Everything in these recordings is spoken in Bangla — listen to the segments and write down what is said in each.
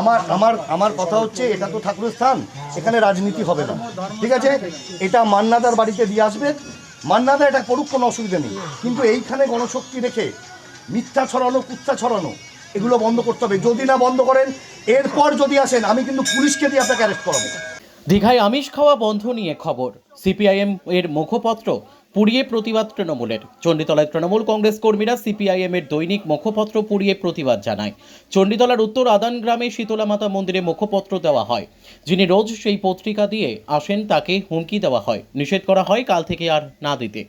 আমার আমার আমার কথা হচ্ছে এটা তো ঠাকুরের স্থান, এখানে রাজনীতি হবে না। ঠিক আছে? এটা মান্নাদার বাড়িতে দিয়ে আসবে। মান্নাদা এটা করুক, কোনো অসুবিধা নেই। কিন্তু এইখানে গণশক্তি রেখে মিথ্যা ছড়ানো কুত্তা ছড়ানো, এগুলো বন্ধ করতে হবে। যদি না বন্ধ করেন, এরপর যদি আসেন, আমি কিন্তু পুলিশকে দিয়ে আপনাকে অ্যারেস্ট করাবো। দীঘায় আমিষ খাওয়া বন্ধ নিয়ে খবর। সিপিআইএম এর মুখপত্র পুড়িয়ে প্রতিবাদ তৃণমূলের। চণ্ডীতলায় তৃণমূল কংগ্রেস কর্মীরা সিপিআইএম এর দৈনিক মুখপত্র পুড়িয়ে প্রতিবাদ জানায়। চণ্ডীতলার উত্তর আদান গ্রামে শীতলা মাতা মন্দিরে মুখপত্র দেওয়া হয়। যিনি রোজ সেই পত্রিকা দিয়ে আসেন, তাকে হুমকি দেওয়া হয়। নিষেধ করা হয়, কাল থেকে আর না দিতে।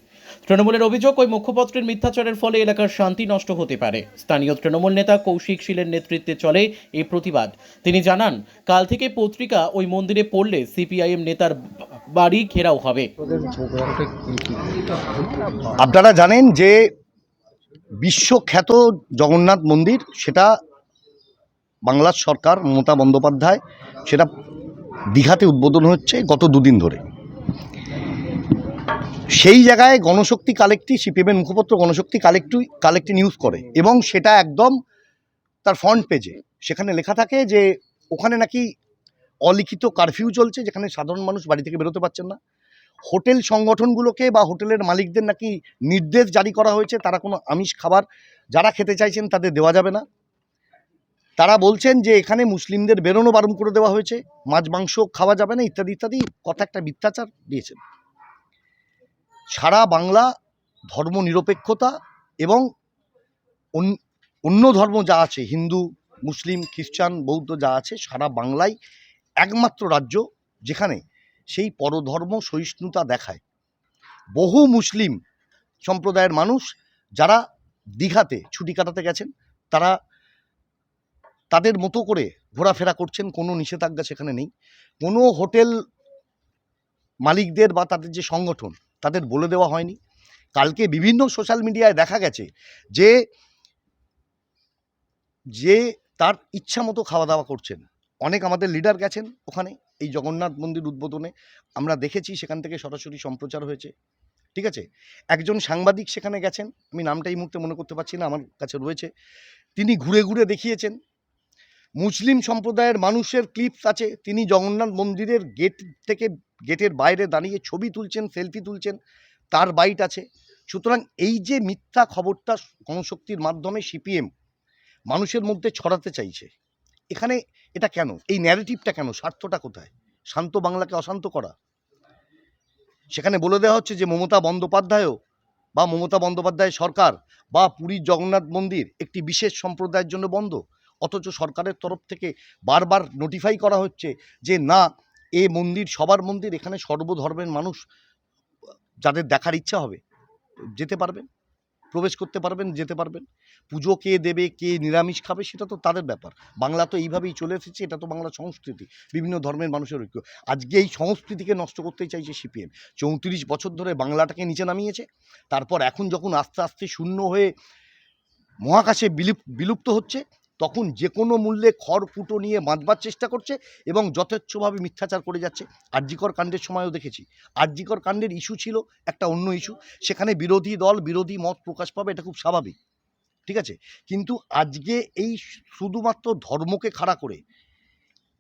তৃণমূলের অভিযোগ, ওই মুখপত্রের মিথ্যাচারের ফলে এলাকার শান্তি নষ্ট হতে পারে। স্থানীয় তৃণমূল নেতা কৌশিক শীলের নেতৃত্বে চলে এই প্রতিবাদ। তিনি জানান, কাল থেকে পত্রিকা ওই মন্দিরে পড়লে সিপিআইএম নেতার বাড়ি ঘেরাও হবে। আপনারা জানেন যে বিশ্বখ্যাত জগন্নাথ মন্দির, সেটা বাংলার সরকার মমতা বন্দ্যোপাধ্যায়, সেটা দীঘাতে উদ্বোধন হচ্ছে গত দুদিন ধরে। সেই জায়গায় গণশক্তি কালেক্টি, সিপিএমের মুখপত্র গণশক্তি কালেক্টি কালেক্টি নিউজ করে এবং সেটা একদম তার ফ্রন্ট পেজে সেখানে লেখা থাকে যে ওখানে নাকি অলিখিত কারফিউ চলছে, যেখানে সাধারণ মানুষ বাড়ি থেকে বেরোতে পারছেন না। হোটেল সংগঠনগুলোকে বা হোটেলের মালিকদের নাকি নির্দেশ জারি করা হয়েছে, তারা কোনো আমিষ খাবার যারা খেতে চাইছেন তাদের দেওয়া যাবে না। তারা বলছেন যে এখানে মুসলিমদের বেরোনো বারণ করে দেওয়া হয়েছে, মাছ, মাংস খাওয়া যাবে না, ইত্যাদি ইত্যাদি, কথা একটা মিথ্যাচার দিয়েছেন। সারা বাংলা ধর্ম নিরপেক্ষতা এবং অন- অন্য ধর্ম যা আছে, হিন্দু, মুসলিম, খ্রিস্টান, বৌদ্ধ যা আছে, সারা বাংলায় একমাত্র রাজ্য যেখানে সেই পরধর্ম, সহিষ্ণুতা দেখায়। বহু মুসলিম সম্প্রদায়ের মানুষ যারা দীঘাতে ছুটি কাটাতে গেছেন, তারা তাদের মতো করে ঘোরাফেরা করছেন, কোনো নিষেধাজ্ঞা সেখানে নেই। কোনো হোটেল মালিকদের বা তাদের যে সংগঠন, তাদের বলে দেওয়া হয়নি। কালকে বিভিন্ন সোশ্যাল মিডিয়ায় দেখা গেছে যে যে তার ইচ্ছা মতো খাওয়া দাওয়া করছেন। অনেক আমাদের লিডার গেছেন ওখানে, এই জগন্নাথ মন্দির উদ্বোধনে। আমরা দেখেছি সেখান থেকে সরাসরি সম্প্রচার হয়েছে। ঠিক আছে? একজন সাংবাদিক সেখানে গেছেন, আমি নামটা এই মুহূর্তে মনে করতে পারছি না, আমার কাছে রয়েছে। তিনি ঘুরে ঘুরে দেখিয়েছেন। মুসলিম সম্প্রদায়ের মানুষের ক্লিপস আছে। তিনি জগন্নাথ মন্দিরের গেট থেকে গেটের বাইরে দাঁড়িয়ে ছবি তুলছেন সেলফি তুলছেন। তার বাইট আছে। সুতরাং এই যে মিথ্যা খবরটা গণশক্তির মাধ্যমে সিপিএম মানুষের মধ্যে ছড়াতে চাইছে এখানে এটা কেন? এই ন্যারেটিভটা কেন? স্বার্থটা কোথায়? শান্ত বাংলাকে অশান্ত করা। সেখানে বলে দেওয়া হচ্ছে যে, মমতা বন্দ্যোপাধ্যায়ও বা মমতা বন্দ্যোপাধ্যায় সরকার বা পুরীর জগন্নাথ মন্দির একটি বিশেষ সম্প্রদায়ের জন্য বন্ধ। অথচ সরকারের তরফ থেকে বারবার নোটিফাই করা হচ্ছে যে, না, এ মন্দির, সবার মন্দির এখানে সর্বধর্মের মানুষ যাদের দেখার ইচ্ছা হবে, যেতে পারবেন। প্রবেশ করতে পারবেন, যেতে পারবেন। পুজো কে দেবে, কে নিরামিষ খাবে, সেটা তো তাদের ব্যাপার। বাংলা তো এইভাবেই চলে এসেছে, এটা তো বাংলা সংস্কৃতি, বিভিন্ন ধর্মের মানুষের ঐক্য। আজকে এই সংস্কৃতিকে নষ্ট করতেই চাইছে সিপিএম। চৌত্রিশ বছর ধরে বাংলাটাকে নিচে নামিয়েছে। তারপর এখন যখন আস্তে আস্তে শূন্য হয়ে মহাকাশে বিলুপ, বিলুপ্ত হচ্ছে তখন যে কোনো মূল্যে খড়কুটো নিয়ে বাঁধবার চেষ্টা করছে এবং যথেচ্ছভাবে মিথ্যাচার করে যাচ্ছে। আরজিকর কাণ্ডের সময়ও দেখেছি। আরজিকর কাণ্ডের ইস্যু ছিল একটা অন্য ইস্যু সেখানে বিরোধী দল, বিরোধী মত প্রকাশ পাবে, এটা খুব স্বাভাবিক। ঠিক আছে? কিন্তু আজকে এই শুধুমাত্র ধর্মকে খাড়া করে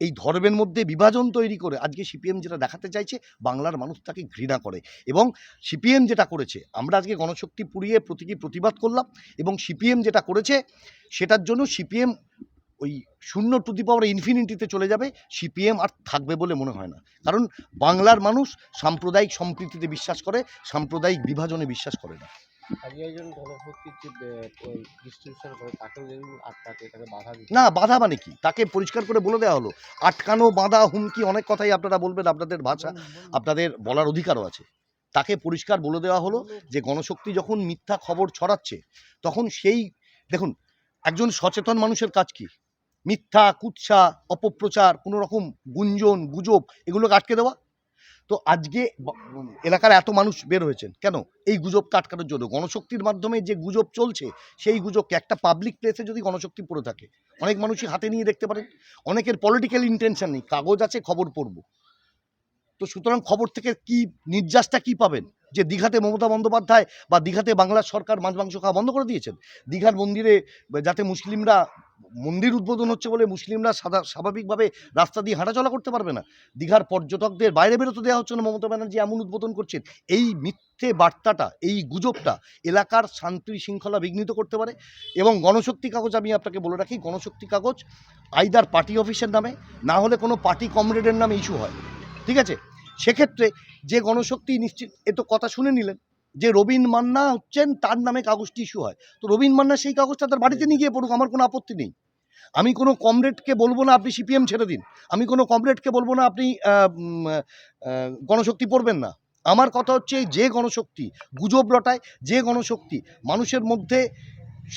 এই ধর্মের মধ্যে বিভাজন তৈরি করে আজকে সিপিএম যেটা দেখাতে চাইছে, বাংলার মানুষ তাকে ঘৃণা করে। এবং সিপিএম যেটা করেছে, আমরা আজকে গণশক্তি পুড়িয়ে প্রতীকী প্রতিবাদ করলাম এবং সিপিএম যেটা করেছে, সেটার জন্য সিপিএম ওই শূন্য টু দি পাওয়ার ইনফিনিটিতে চলে যাবে, সিপিএম আর থাকবে বলে মনে হয় না। কারণ বাংলার মানুষ সাম্প্রদায়িক সম্প্রীতিতে বিশ্বাস করে, সাম্প্রদায়িক বিভাজনে বিশ্বাস করে না। না বাধা মানে কি? তাকে পরিষ্কার করে বলে দেওয়া হলো। আটকানো বাধা হুমকি অনেক কথাই আপনারা বলবেন আপনাদের ভাষা আপনাদের বলার অধিকারও আছে। তাকে পরিষ্কার বলে দেওয়া হলো যে গণশক্তি যখন মিথ্যা খবর ছড়াচ্ছে তখন সেই দেখুন একজন সচেতন মানুষের কাজ কি? মিথ্যা কুৎসা অপপ্রচার কোনো রকম গুঞ্জন গুজব এগুলোকে আটকে দেওয়া? তো আজকে এলাকার এত মানুষ বের হয়েছেন। কেন? এই গুজবকে আটকানোর জন্য। গণশক্তির মাধ্যমে যে গুজব চলছে, সেই গুজবকে একটা পাবলিক প্লেসে যদি গণশক্তি পড়ে থাকে, অনেক মানুষই হাতে নিয়ে দেখতে পারেন। অনেকের পলিটিক্যাল ইন্টেনশন নেই। কাগজ আছে, খবর পড়ব। তো সুতরাং খবর থেকে কি, নির্যাসটা কি পাবেন? যে দীঘাতে মমতা বন্দ্যোপাধ্যায় বা দীঘাতে বাংলার সরকার মাছ মাংস খাওয়া বন্ধ করে দিয়েছেন? দীঘার মন্দিরে যাতে মুসলিমরা মন্দির উদ্বোধন হচ্ছে বলে মুসলিমরা সাদা, স্বাভাবিকভাবে রাস্তা দিয়ে হাঁটাচলা করতে পারবে না। দীঘার পর্যটকদের বাইরে বেরোতে দেওয়া হচ্ছে না। মমতা ব্যানার্জি এমন উদ্বোধন করছেন। এই মিথ্যে বার্তাটা, এই গুজবটা এলাকার শান্তি শৃঙ্খলা বিঘ্নিত করতে পারে এবং গণশক্তি কাগজ আমি আপনাকে বলে রাখি, গণশক্তি কাগজ আইদার পার্টি অফিসের নামে, না হলে কোনো পার্টি কমরেডের নামে ইস্যু হয়। ঠিক আছে? সেক্ষেত্রে যে গণশক্তি নিশ্চিত, এ তো কথা শুনে নিলেন। যে রবীন মান্না হচ্ছেন, তার নামে কাগজটি ইস্যু হয়। তো রবীন মান্না সেই কাগজটা তার বাড়িতে নিয়ে গিয়ে পড়ুক, আমার কোনো আপত্তি নেই। আমি কোনো কমরেডকে বলব না আপনি সিপিএম ছেড়ে দিন। আমি কোনো কমরেডকে বলব না আপনি গণশক্তি পড়বেন না। আমার কথা হচ্ছে যে গণশক্তি গুজব রটায়, যে গণশক্তি মানুষের মধ্যে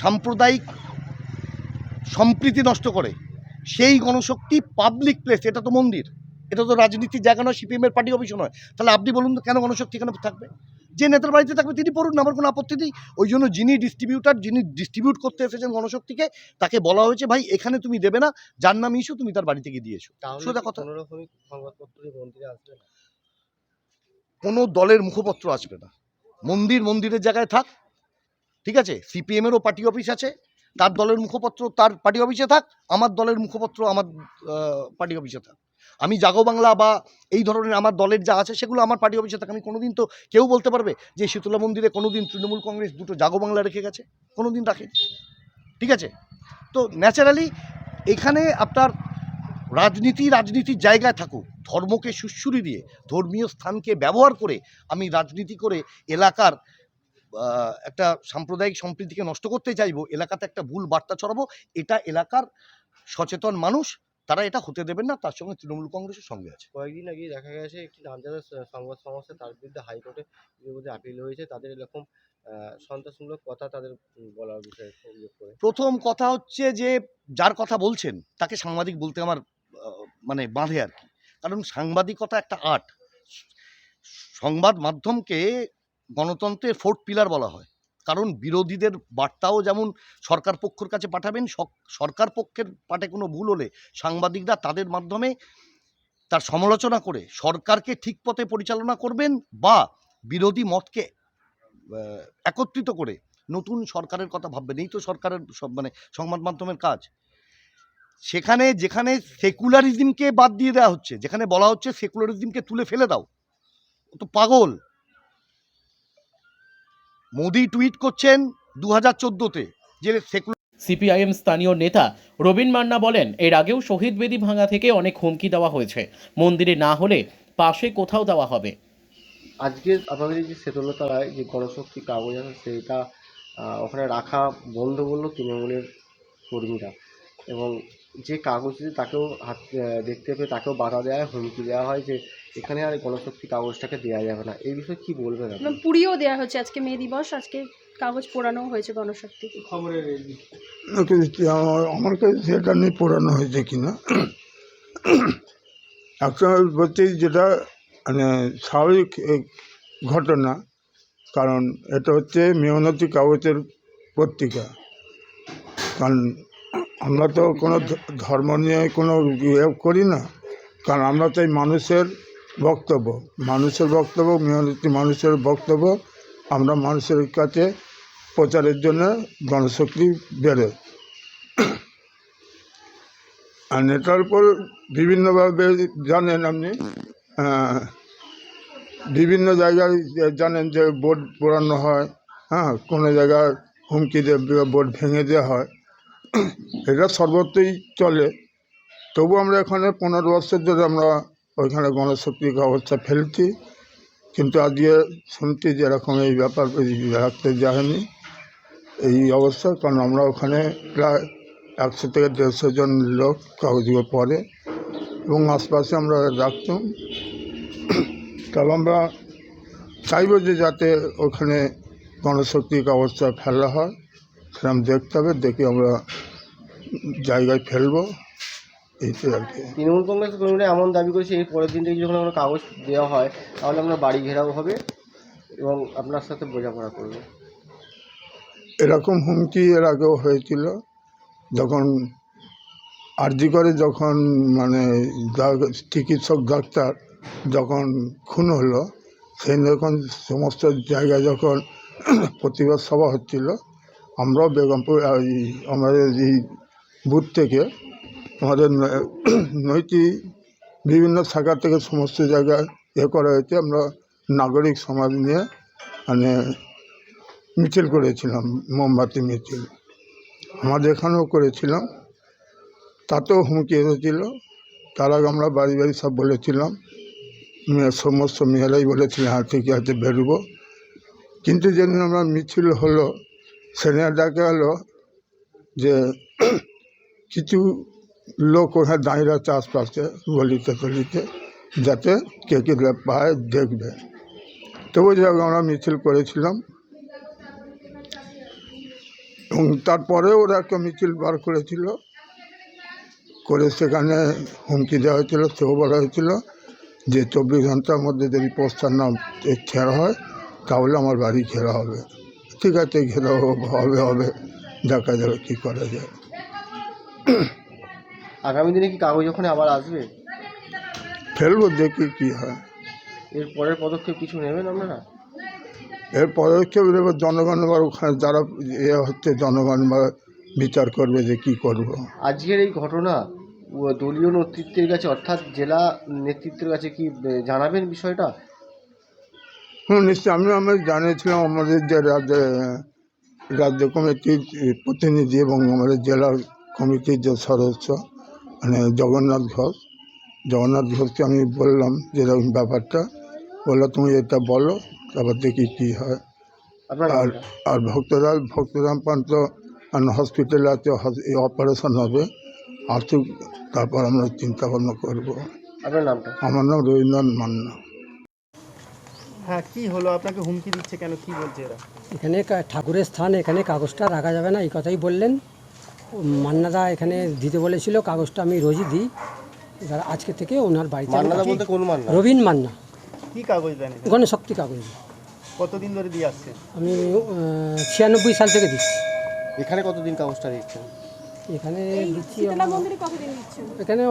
সাম্প্রদায়িক সম্প্রীতি নষ্ট করে, সেই গণশক্তি পাবলিক প্লেস এটা তো মন্দির। এটা তো রাজনীতির জায়গা নয় সিপিএমের পার্টি অফিসও নয়। তাহলে আপনি বলুন তো কেন গণশক্তি এখানে থাকবে? যে নেতার বাড়িতে থাকবে তিনি পড়ুন আমার কোনো আপত্তি নেই। ওই জন্য যিনি ডিস্ট্রিবিউটার যিনি ডিস্ট্রিবিউট করতে এসেছেন গণশক্তিকে তাকে বলা হয়েছে ভাই এখানে তুমি দেবে না যার নাম ইস্যু তুমি তার বাড়িতে গিয়ে দিয়েছ। সোজা কথা। কোনো দলের মুখপত্র আসবে না। মন্দির মন্দিরের জায়গায় থাক ঠিক আছে? সিপিএমেরও পার্টি অফিস আছে। তার দলের মুখপত্র তার পার্টি অফিসে থাক, আমার দলের মুখপত্র আমার পার্টি অফিসে থাক। আমি জাগো বাংলা বা এই ধরনের আমার দলের যা আছে সেগুলো আমার পার্টি অফিসে থাক। আমি কোনোদিন তো কেউ বলতে পারবে যে শীতলা মন্দিরে কোনোদিন তৃণমূল কংগ্রেস দুটো জাগো বাংলা রেখে গেছে। কোনোদিন রাখে ঠিক আছে? তো ন্যাচারালি এখানে আপনার রাজনীতি রাজনীতির জায়গায় থাকুক, ধর্মকে সুশ্রুরি দিয়ে, ধর্মীয় স্থানকে ব্যবহার করে আমি রাজনীতি করে এলাকার একটা সাম্প্রদায়িক সম্প্রীতিকে নষ্ট করতে চাইব এলাকাতে একটা ভুল বার্তা ছড়াবো এটা এলাকার সচেতন মানুষ তারা এটা হতে দেবেন না তার সঙ্গে তৃণমূল কংগ্রেসের সঙ্গে আছে। কয়েকদিন আগে দেখা গেছে একটি নামজাদা সংবাদ সংস্থা তার বিরুদ্ধে হাইকোর্টে বিরুদ্ধে আপিল হয়েছে তাদের এরকম সন্ত্রাসমূলক কথা তাদের বলার বিষয়ে প্রথম কথা হচ্ছে যে যার কথা বলছেন তাকে সাংবাদিক বলতে আমার মানে বাঁধে আর কি। কারণ সাংবাদিকতা একটা আর্ট। সংবাদ মাধ্যমকে গণতন্ত্রের ফোর্থ পিলার বলা হয়। কারণ বিরোধীদের বার্তাও যেমন সরকার পক্ষের কাছে পাঠাবেন সরকার পক্ষের পাঠে কোনো ভুল হলে সাংবাদিকরা তাদের মাধ্যমে তার সমালোচনা করে, সরকারকে ঠিক পথে পরিচালনা করবেন বা বিরোধী মতকে একত্রিত করে নতুন সরকারের কথা ভাববেন। এই তো সরকারের সব মানে সংবাদ মাধ্যমের কাজ। সেখানে, যেখানে সেকুলারিজমকে বাদ দিয়ে দেওয়া হচ্ছে, যেখানে বলা হচ্ছে সেকুলারিজমকে তুলে ফেলে দাও তো পাগল। মোদি টুইট করছেন দু হাজার চোদ্দোতে যে সেকুলার সিপিআইএম স্থানীয় নেতা রবীন মান্না বলেন এর আগেও শহীদ বেদি ভাঙা থেকে অনেক হুমকি দেওয়া হয়েছে। মন্দিরে না হলে পাশে কোথাও দেওয়া হবে। আজকে আপনাদের যে সেতলতলায় যে গণশক্তি কাগজ আছে সেটা ওখানে রাখা বন্ধ বলল তৃণমূলের কর্মীরা। এবং যে কাগজ তাকেও হাত দেখতে পেয়ে তাকেও বাধা দেওয়া হয় হুমকি দেওয়া হয় যে এখানে আর গণশক্তি কাগজটাকে দেওয়া যাবে না। এই বিষয়ে কি বলবেন আপনি? পুড়িয়েও দেওয়া হচ্ছে। আজকে মে দিবস আজকে কাগজ পোড়ানো হয়েছে গণশক্তি। কিন্তু আমার আমার কাছে সেটা নিয়ে পড়ানো হয়েছে কিনা? একটা বলতে যেটা মানে স্বাভাবিক ঘটনা কারণ এটা হচ্ছে মেহনতি কাগজের পত্রিকা। কারণ আমরা তো কোনো ধ- ধর্ম নিয়ে কোনো ইয়ে করি না। কারণ আমরা তো এই মানুষের বক্তব্য। মানুষের বক্তব্য মেহনতি মানুষের বক্তব্য, আমরা মানুষের কাছে প্রচারের জন্য গণশক্তি বেড়ে। আর নেতার উপর বিভিন্নভাবে জানেন আপনি বিভিন্ন জায়গায় জানেন যে বোর্ড পোড়ানো হয় হ্যাঁ কোনো জায়গায় হুমকি দিয়ে বোর্ড ভেঙে দেওয়া হয়। এটা সর্বত্রই চলে। তবু আমরা এখানে পনেরো বছর ধরে আমরা ওইখানে গণশক্তি অবস্থা ফেলছি। কিন্তু আজকে শুনছি যে এরকম এই ব্যাপার রাখতে যায়নি। এই অবস্থা, কারণ আমরা ওখানে প্রায় একশো থেকে দেড়শো জন লোক কাগজগুলো পড়ে এবং আশপাশে আমরা রাখতাম। তবে আমরা চাইব যে যাতে ওখানে গণশক্তির অবস্থা ফেলা হয়, সেরকম দেখতে হবে, দেখে আমরা জায়গায় ফেলব। এইটাই আর কি। তৃণমূল কংগ্রেস কর্মীরা এমন দাবি করেছে এর পরের দিন থেকে যখন আমরা কাগজ দেওয়া হয় তাহলে আমরা বাড়ি ঘেরাও হবে এবং আপনার সাথে বোঝাপড়া করবে। এরকম হুমকি এর আগেও হয়েছিল। যখন আরজি করে যখন মানে চিকিৎসক ডাক্তার যখন খুন হলো সেই যখন সমস্ত জায়গায় যখন প্রতিবাদ সভা হচ্ছিল আমরাও বেগমপুর আমাদের এই বুথ থেকে আমাদের নৈতি বিভিন্ন শাখা থেকে সমস্ত জায়গায় এ করা হয়েছে। আমরা নাগরিক সমাজ নিয়ে মানে মিছিল করেছিলাম, মোমবাতি মিছিল। আমাদের এখানেও করেছিলাম, তাতেও হুমকি এসেছিল। তার আগে আমরা বাড়ি বাড়ি সব বলেছিলাম। সমস্ত মেয়েরাই বলেছিলেন হ্যাঁ ঠিক আছে, বেরোবো। কিন্তু যেদিন আমরা মিছিল হলো, সেদিন দেখা গেলো যে কিছু লোক ওখানে দাঁড়িয়ে আছে আশপাশে গলিতে টলিতে, যাতে কে কে পায় দেখবে। তবু যাই হোক আমরা মিছিল করেছিলাম। এবং তারপরে ওরা একটা মিছিল বার করেছিল। করে সেখানে হুমকি দেওয়া হয়েছিল, সেও বলা হয়েছিল যে চব্বিশ ঘণ্টার মধ্যে যদি পোস্টার না ঘেরা হয়, তাহলে আমার বাড়ি ঘেরা হবে। ঠিক আছে ঘেরা হবে হবে, দেখা যাবে কী করা যায়। আগামী দিনে কি কাগজ ওখানে আবার আসবে? ফেলব দেখি কী হয়। এর পরের পদক্ষেপ কিছু নেবেন আপনারা? এর পদক্ষেপ এবার জনগণ বা ওখানে যারা এ হচ্ছে জনগণ বা বিচার করবে যে কী করব। আজকের এই ঘটনা দলীয় নেতৃত্বের কাছে অর্থাৎ জেলা নেতৃত্বের কাছে কি জানাবেন বিষয়টা? হুম নিশ্চয়ই। আমি আমি জানিয়েছিলাম আমাদের যে রাজ্য রাজ্য কমিটির প্রতিনিধি এবং আমাদের জেলা কমিটির যে সদস্য মানে জগন্নাথ ঘোষ। জগন্নাথ ঘোষকে আমি বললাম যেরকম ব্যাপারটা। বলল তুমি এটা বলো তারপর দেখি কী হয়। আর? আর ভক্তরাম ভক্তরাম পান্ত হসপিটালে আছে এই অপারেশন হবে। আসুক তারপর আমরা চিন্তা ভাবনা করব। আপনার নামটা? আমার নাম রবীন্দ্রনাথ মান্না। হ্যাঁ কি হলো? আপনাকে হুমকি দিচ্ছে কেন? কি বলছে এরা? এখানে কা- ঠাকুরের স্থান এখানে কাগজটা রাখা যাবে না এই কথাই বললেন। মান্নাদা এখানে দিতে বলেছিল কাগজটা আমি রোজই দিই। এবার আজকে থেকে ওনার বাড়িতে মান্নাদা বলতে কোন মান্না? রবীন মান্না। কি কাগজ দেন এখানে? ওখানে শক্তি কাগজ। কতদিন ধরে দিয়ে আসছেন? আমি ছিয়ানব্বই সাল থেকে দিচ্ছি। এখানে কতদিন কাগজটা দিচ্ছেন? এখানে দিচ্ছি এখানে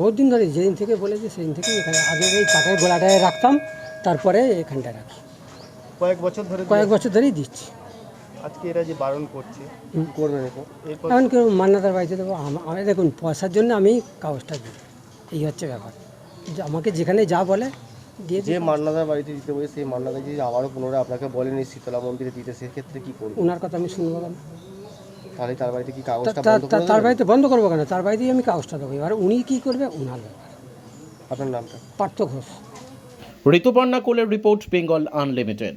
বহুত দিন ধরে যেদিন থেকে বলেছে সেদিন থেকে এখানে আগে এই কাঠের গোলাটায় রাখতাম তারপরে এখানটায় রাখি। কয়েক বছর ধরে কয়েক বছর ধরেই দিচ্ছি। আজকে এরা যে বারণ করছে। করবে এখন এরপর এখন কেউ মান্নাদার বাড়িতে দেবো আম- দেখুন পয়সার জন্য আমি কাগজটা দিই। এই হচ্ছে ব্যাপার। যে আমাকে যেখানে যা বলে দিয়ে যে মান্নাদার বাড়িতে দিতে বলে সেই মান্নাদা যদি আবারও পুনরায় আপনাকে বলেনি শীতলা মন্দিরে দিতে সেক্ষেত্রে কী করব? ওনার কথা আমি শুনব কেন? তাহলে তার বাড়িতে কি কাগজটা তার বাড়িতে বন্ধ করব কেন? তার বাড়িতেই আমি কাগজটা দেবো। এবার উনি কী করবে? ওনার আপনার নামটা? পার্থ ঘোষ। ঋতুপর্ণা কোলের রিপোর্ট বেঙ্গল আনলিমিটেড।